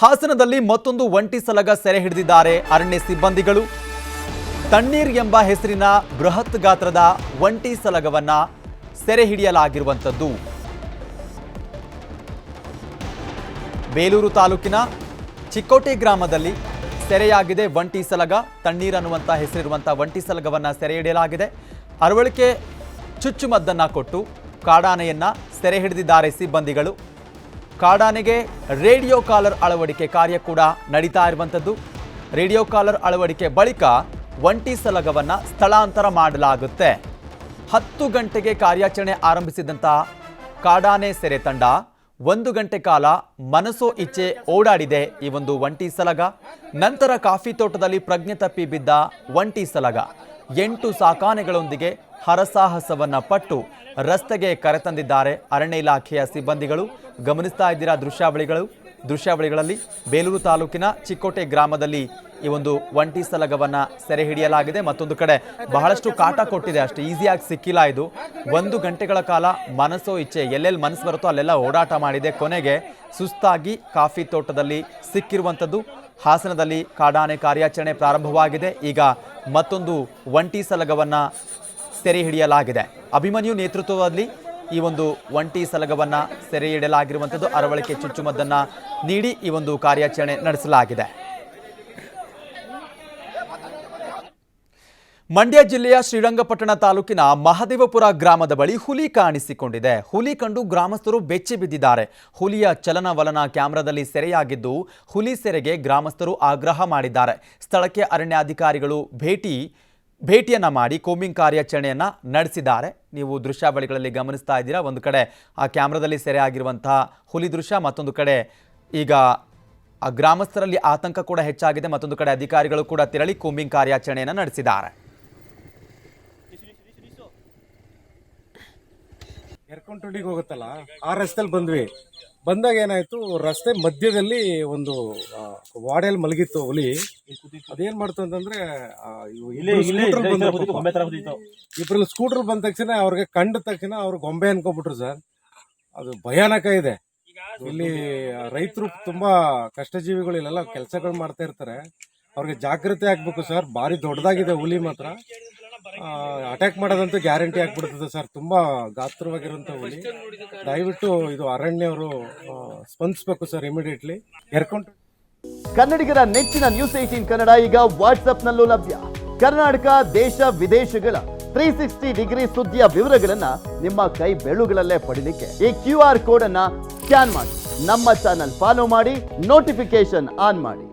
ಹಾಸನದಲ್ಲಿ ಮತ್ತೊಂದು ಒಂಟಿ ಸಲಗ ಸೆರೆ ಹಿಡಿದಿದ್ದಾರೆ ಅರಣ್ಯ ಸಿಬ್ಬಂದಿಗಳು. ತಣ್ಣೀರ್ ಎಂಬ ಹೆಸರಿನ ಬೃಹತ್ ಗಾತ್ರದ ಒಂಟಿ ಸಲಗವನ್ನ ಸೆರೆ ಹಿಡಿಯಲಾಗಿರುವಂಥದ್ದು. ಬೇಲೂರು ತಾಲೂಕಿನ ಚಿಕ್ಕೋಟೆ ಗ್ರಾಮದಲ್ಲಿ ಸೆರೆಯಾಗಿದೆ ಒಂಟಿ ಸಲಗ, ತಣ್ಣೀರ್ ಅನ್ನುವಂಥ ಹೆಸರಿರುವಂಥ ಒಂಟಿ ಸಲಗವನ್ನು ಸೆರೆ ಹಿಡಿಯಲಾಗಿದೆ. ಅರವಳಿಕೆ ಚುಚ್ಚುಮದ್ದನ್ನು ಕೊಟ್ಟು ಕಾಡಾನೆಯನ್ನ ಸೆರೆ ಹಿಡಿದಿದ್ದಾರೆ ಸಿಬ್ಬಂದಿಗಳು. ಕಾಡಾನೆಗೆ ರೇಡಿಯೋ ಕಾಲರ್ ಅಳವಡಿಕೆ ಕಾರ್ಯ ಕೂಡ ನಡೀತಾ ಇರುವಂಥದ್ದು. ರೇಡಿಯೋ ಕಾಲರ್ ಅಳವಡಿಕೆ ಬಳಿಕ ಒಂಟಿ ಸಲಗವನ್ನು ಸ್ಥಳಾಂತರ ಮಾಡಲಾಗುತ್ತೆ. ಹತ್ತು ಗಂಟೆಗೆ ಕಾರ್ಯಾಚರಣೆ ಆರಂಭಿಸಿದಂತಹ ಕಾಡಾನೆ ಸೆರೆ ತಂಡ ಒಂದು ಗಂಟೆ ಕಾಲ ಮನಸೋ ಇಚ್ಛೆ ಓಡಾಡಿದೆ ಈ ಒಂದು ಒಂಟಿ ಸಲಗ. ನಂತರ ಕಾಫಿ ತೋಟದಲ್ಲಿ ಪ್ರಜ್ಞೆ ತಪ್ಪಿ ಬಿದ್ದ ಒಂಟಿ ಸಲಗ. ಎಂಟು ಸಾಕಾನೆಗಳೊಂದಿಗೆ ಹರಸಾಹಸವನ್ನ ಪಟ್ಟು ರಸ್ತೆಗೆ ಕರೆತಂದಿದ್ದಾರೆ. ಅರಣ್ಯ ಇಲಾಖೆಯ ಸಿಬ್ಬಂದಿಗಳು ಗಮನಿಸ್ತಾ ಇದ್ದೀರಾ ದೃಶ್ಯಾವಳಿಗಳು? ದೃಶ್ಯಾವಳಿಗಳಲ್ಲಿ ಬೇಲೂರು ತಾಲೂಕಿನ ಚಿಕ್ಕೋಟೆ ಗ್ರಾಮದಲ್ಲಿ ಈ ಒಂದು ಒಂಟಿ ಸಲಗವನ್ನ ಸೆರೆ ಹಿಡಿಯಲಾಗಿದೆ. ಮತ್ತೊಂದು ಕಡೆ ಬಹಳಷ್ಟು ಕಾಟ ಕೊಟ್ಟಿದೆ. ಅಷ್ಟು ಈಸಿಯಾಗಿ ಸಿಕ್ಕಿಲ್ಲ ಇದು. ಒಂದು ಗಂಟೆಗಳ ಕಾಲ ಮನಸ್ಸೋ ಇಚ್ಛೆ, ಎಲ್ಲೆಲ್ಲಿ ಮನಸ್ಸು ಬರುತ್ತೋ ಅಲ್ಲೆಲ್ಲ ಓಡಾಟ ಮಾಡಿದೆ. ಕೊನೆಗೆ ಸುಸ್ತಾಗಿ ಕಾಫಿ ತೋಟದಲ್ಲಿ ಸಿಕ್ಕಿರುವಂಥದ್ದು. ಹಾಸನದಲ್ಲಿ ಕಾಡಾನೆ ಕಾರ್ಯಾಚರಣೆ ಪ್ರಾರಂಭವಾಗಿದೆ. ಈಗ ಮತ್ತೊಂದು ಒಂಟಿ ಸಲಗವನ್ನ ಸೆರೆ ಹಿಡಿಯಲಾಗಿದೆ. ಅಭಿಮನ್ಯು ನೇತೃತ್ವದಲ್ಲಿ ಈ ಒಂದು ಒಂಟಿ ಸಲಗವನ್ನ ಸೆರೆ ಹಿಡಿಯಲಾಗಿರುವಂಥದ್ದು ಅರವಳಿಕೆ ಚುಚ್ಚುಮದ್ದನ್ನ ನೀಡಿ ಈ ಒಂದು ಕಾರ್ಯಾಚರಣೆ ನಡೆಸಲಾಗಿದೆ. ಮಂಡ್ಯ ಜಿಲ್ಲೆಯ ಶ್ರೀರಂಗಪಟ್ಟಣ ತಾಲೂಕಿನ ಮಹದೇವಪುರ ಗ್ರಾಮದ ಬಳಿ ಹುಲಿ ಕಾಣಿಸಿಕೊಂಡಿದೆ. ಹುಲಿ ಕಂಡು ಗ್ರಾಮಸ್ಥರು ಬೆಚ್ಚಿ ಬಿದ್ದಿದ್ದಾರೆ. ಹುಲಿಯ ಚಲನವಲನ ಕ್ಯಾಮೆರಾದಲ್ಲಿ ಸೆರೆಯಾಗಿದ್ದು ಹುಲಿ ಸೆರೆಗೆ ಗ್ರಾಮಸ್ಥರು ಆಗ್ರಹ ಮಾಡಿದ್ದಾರೆ. ಸ್ಥಳಕ್ಕೆ ಅರಣ್ಯಾಧಿಕಾರಿಗಳು ಭೇಟಿ ಭೇಟಿಯನ್ನ ಮಾಡಿ ಕೋಮಿಂಗ್ ಕಾರ್ಯಾಚರಣೆಯನ್ನು ನಡೆಸಿದ್ದಾರೆ. ನೀವು ದೃಶ್ಯಾವಳಿಗಳಲ್ಲಿ ಗಮನಿಸ್ತಾ ಇದ್ದೀರಾ? ಒಂದು ಕಡೆ ಆ ಕ್ಯಾಮ್ರಾದಲ್ಲಿ ಸೆರೆ ಆಗಿರುವಂತಹ ಹುಲಿ ದೃಶ್ಯ, ಮತ್ತೊಂದು ಕಡೆ ಈಗ ಆ ಗ್ರಾಮಸ್ಥರಲ್ಲಿ ಆತಂಕ ಕೂಡ ಹೆಚ್ಚಾಗಿದೆ. ಮತ್ತೊಂದು ಕಡೆ ಅಧಿಕಾರಿಗಳು ಕೂಡ ತೆರಳಿ ಕೋಮಿಂಗ್ ಕಾರ್ಯಾಚರಣೆಯನ್ನು ನಡೆಸಿದ್ದಾರೆ. ಹೋಗುತ್ತಲ್ಲ? ಆ ರಸ್ತೆಯಲ್ಲಿ ಬಂದ್ವಿ. ಬಂದಾಗ ಏನಾಯ್ತು ರಸ್ತೆ ಮಧ್ಯದಲ್ಲಿ ಒಂದು ವಾಡೆಯಲ್ಲಿ ಮಲಗಿತ್ತು ಹುಲಿ. ಅದೇನ್ ಮಾಡ್ತು ಅಂತಂದ್ರೆ ಇಬ್ರು ಸ್ಕೂಟರ್ ಬಂದ ತಕ್ಷಣ ಅವ್ರಿಗೆ ಕಂಡ ತಕ್ಷಣ ಅವ್ರ ಗೊಂಬೆ ಅನ್ಕೊಂಡ್ಬಿಟ್ರು ಸರ್. ಅದು ಭಯಾನಕ ಇದೆ. ಇಲ್ಲಿ ರೈತರು ತುಂಬಾ ಕಷ್ಟಜೀವಿಗಳು ಇಲ್ಲೆಲ್ಲ ಕೆಲಸಗಳು ಮಾಡ್ತಾ ಇರ್ತಾರೆ. ಅವ್ರಿಗೆ ಜಾಗ್ರತೆ ಆಗ್ಬೇಕು ಸರ್. ಭಾರಿ ದೊಡ್ಡದಾಗಿದೆ ಹುಲಿ ಮಾತ್ರ. ಅಟ್ಯಾಕ್ ಮಾಡೋದಂತೂ ಗ್ಯಾರಂಟಿ ಆಗ್ಬಿಡ್ತದೆ ಸರ್ ತುಂಬಾ ಗಾತ್ರವಾಗಿರುವಂತ ಹುಲಿ ದಯವಿಟ್ಟು ಇದು ಅರಣ್ಯವರು ಅವರು ಸ್ಪಂದಿಸ್ಬೇಕು ಸರ್ ಇಮಿಡಿಯೇಟ್ಲಿ ಎರ್ಕೊಂಡು ಕನ್ನಡಿಗರ ನೆಚ್ಚಿನ ನ್ಯೂಸ್ ಏಟೀನ್ ಕನ್ನಡ ಈಗ ವಾಟ್ಸ್ಆಪ್ನಲ್ಲೂ ಲಭ್ಯ. ಕರ್ನಾಟಕ ದೇಶ ವಿದೇಶಗಳ ತ್ರೀ ಸಿಕ್ಸ್ಟಿ ಡಿಗ್ರಿ ಸುದ್ದಿಯ ವಿವರಗಳನ್ನ ನಿಮ್ಮ ಕೈ ಬೆಳುಗಳಲ್ಲೇ ಪಡಿಲಿಕ್ಕೆ ಈ ಕ್ಯೂ ಆರ್ ಕೋಡ್ ಅನ್ನ ಸ್ಕ್ಯಾನ್ ಮಾಡಿ. ನಮ್ಮ ಚಾನಲ್ ಫಾಲೋ ಮಾಡಿ ನೋಟಿಫಿಕೇಶನ್ ಆನ್ ಮಾಡಿ.